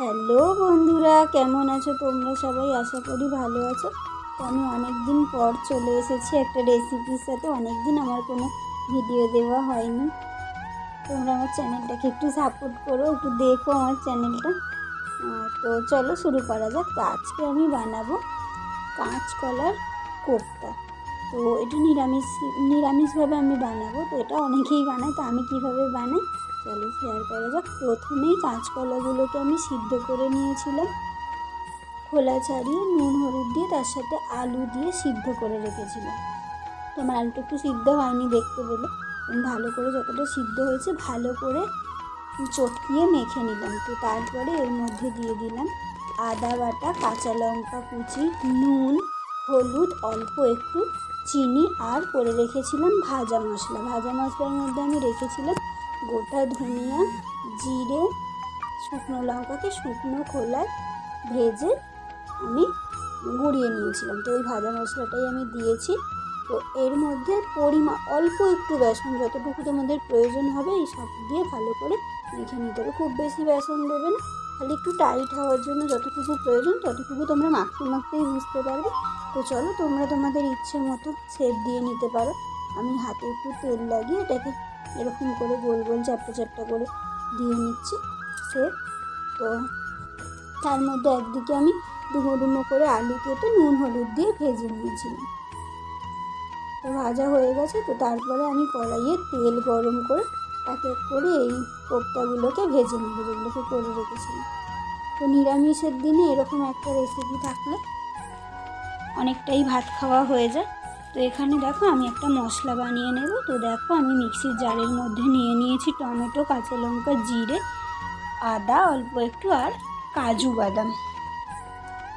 Hello বন্ধুরা, কেমন আছো তোমরা সবাই? আশা করি ভালো আছো। তো আমি অনেক দিন পর চলে এসেছি একটা রেসিপির সাথে। অনেক দিন আমার কোনো ভিডিও দেওয়া হয়নি। তোমরা আমার চ্যানেলটাকে একটু সাপোর্ট করো, একটু দেখো আমার চ্যানেলটা তো চলো শুরু করা যাক। আজকে আমি বানাবো কাঁচকলার কোপ্তা। তো এটা নিরামিষ, নিরামিষভাবে আমি বানাবো, তো এটা অনেকেই বানায়, তো আমি কীভাবে বানাই? চলো শেয়ার করা যাক। প্রথমেই কাঁচকলাগুলোকে আমি সিদ্ধ করে নিয়েছিলাম। খোলা ছাড়িয়ে নুন, হলুদ দিয়ে তার সাথে আলু দিয়ে সিদ্ধ করে রেখেছিলাম। তো আমার আলুটা একটু সিদ্ধ হয়নি দেখতে পেলে। ভালো করে যতটা সিদ্ধ হয়েছে ভালো করে চটকিয়ে মেখে নিলাম। তো তারপরে এর মধ্যে দিয়ে দিলাম আদা বাটা, কাঁচা লঙ্কা কুচি, নুন হলুদ, অল্প একটু চিনি আর করে রেখেছিলাম ভাজা মশলা। ভাজা মশলার মধ্যে আমি রেখেছিলাম গোটা ধনিয়া, জিরে, শুকনো লঙ্কাকে শুকনো খোলায় ভেজে আমি গুঁড়িয়ে নিয়েছিলাম। তো ওই ভাজা মশলাটাই আমি দিয়েছি। তো এর মধ্যে পরিমাণ অল্প একটু বেসন, যতটুকু তোমাদের প্রয়োজন হবে এই সব দিয়ে ভালো করে মেখে নিতে হবে। খুব বেশি বেসন দেবে না, খালি একটু টাইট হওয়ার জন্য যতটুকু প্রয়োজন ততটুকু তোমরা মাখতে মাখতেই বুঝতে পারবে। তো চলো, তোমরা তোমাদের ইচ্ছে মতো শেপ দিয়ে নিতে পারো। আমি হাতে একটু তেল লাগিয়ে এটাকে এরকম করে গোল গোল চাপটা চাপটা করে দিয়ে নিচ্ছি শেপ তো তার মধ্যে একদিকে আমি ডুমো ডুমো করে আলু কেটে নুন হলুদ দিয়ে ভেজে নিয়েছিলাম তো ভাজা হয়ে গেছে, তো তারপরে আমি কড়াইয়ে তেল গরম করে এক এক করে এই কোপ্তাগুলোকে ভেজে নেব, যেগুলোকে করে রেখেছিলাম। তো নিরামিষের দিনে এরকম একটা রেসিপি থাকলে অনেকটাই ভাত খাওয়া হয়ে যায়। তো এখানে দেখো আমি একটা মশলা বানিয়ে নেব। তো দেখো আমি মিক্সির জারের মধ্যে নিয়ে নিয়েছি টমেটো, কাঁচা লঙ্কা, জিরে, আদা, অল্প একটু, আর কাজু বাদাম।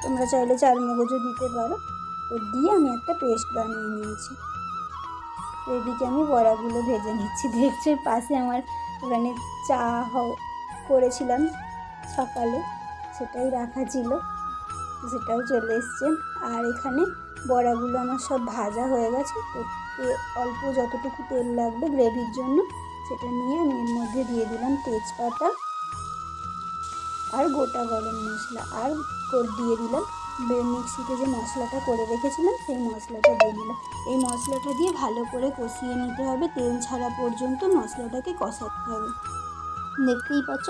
তোমরা চাইলে চারমগজও দিতে পারো। তো দিয়ে আমি একটা পেস্ট বানিয়ে নিয়েছি। তো এদিকে আমি বড়াগুলো ভেজে নিচ্ছি। দেখছ পাশে আমার ওখানে চা করেছিলাম সকালে। সেটাই রাখা ছিল। সেটাও চলে এসছে। আর এখানে বড়াগুলো আমার সব ভাজা হয়ে গেছে। তো অল্প যতটুকু তেল লাগবে গ্রেভির জন্য, সেটা নিয়ে আমি এর মধ্যে দিয়ে দিলাম তেজপাতা আর গোটা গরম মশলা। আর দিয়ে দিলাম মিক্সিতে যে মশলাটা করে রেখেছিলাম, সেই মশলাটা দিয়ে দিলাম। এই মশলাটা দিয়ে ভালো করে কষিয়ে নিতে হবে। তেল ছাড়া পর্যন্ত মশলাটাকে কষাতে হবে। দেখতেই পাচ্ছ?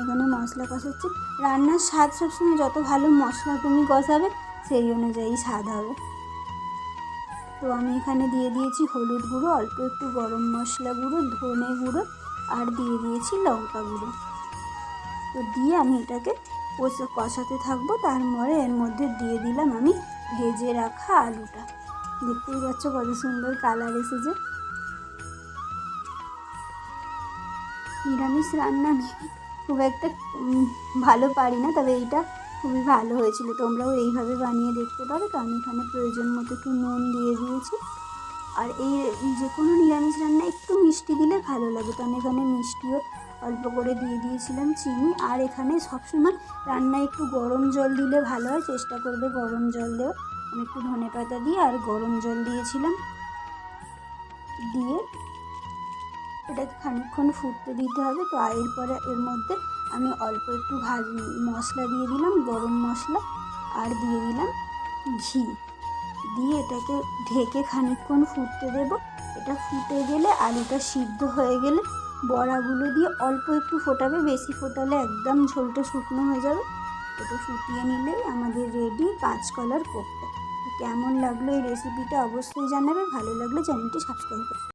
এখানে মশলা কষাচ্ছি। রান্নার স্বাদ সবসময় যত ভালো মশলা তুমি কষাবে, সেই অনুযায়ী স্বাদ হবে। তো আমি এখানে দিয়ে দিয়েছি হলুদ গুঁড়ো, অল্প একটু গরম মশলা গুঁড়ো, ধনে গুঁড়ো, আর দিয়ে দিয়েছি লঙ্কা গুঁড়ো। তো দিয়ে আমি এটাকে কষে, কষাতে থাকব। তারপরে এর মধ্যে দিয়ে দিলাম আমি ভেজে রাখা আলুটা। দেখতেই পাচ্ছ কত সুন্দর কালার এসেছে। নিরামিষ রান্না। খুব একটা ভালো পারি না, তবে এইটা খুবই ভালো হয়েছিল। তোমরাও এইভাবে বানিয়ে দেখতে পারো, তো আমি এখানে প্রয়োজন মতো একটু নুন দিয়ে দিয়েছি। আর এই যে কোনো নিরামিষ রান্না একটু মিষ্টি দিলে ভালো লাগে। তো আমি এখানে মিষ্টিও অল্প করে দিয়ে দিয়েছিলাম চিনি। আর এখানে সবসময় রান্নায় একটু গরম জল দিলে ভালো হয়, চেষ্টা করবে গরম জল দেওয়া আমি একটু ধনে পাতা দিয়ে আর গরম জল দিয়েছিলাম। দিয়ে এটাকে খানিকক্ষণ ফুটতে দিতে হবে। তো এরপরে এর মধ্যে আমি অল্প একটু ভাজ মশলা দিয়ে দিলাম, গরম মশলা, আর দিয়ে দিলাম ঘি। দিয়ে এটাকে ঢেকে খানিকক্ষণ ফুটতে দেব। এটা ফুটে গেলে আলুটা সিদ্ধ হয়ে গেলে বড়াগুলো দিয়ে অল্প একটু ফোটাবে। বেশি ফোটালে একদম ঝোলটা শুকনো হয়ে যাবে। এটা ফুটিয়ে নিলেই আমাদের রেডি কাঁচকলার কোপ্তা। কেমন লাগল এই রেসিপিটা অবশ্যই জানাবে। ভালো লাগলে চ্যানেলটি সাবস্ক্রাইব করবে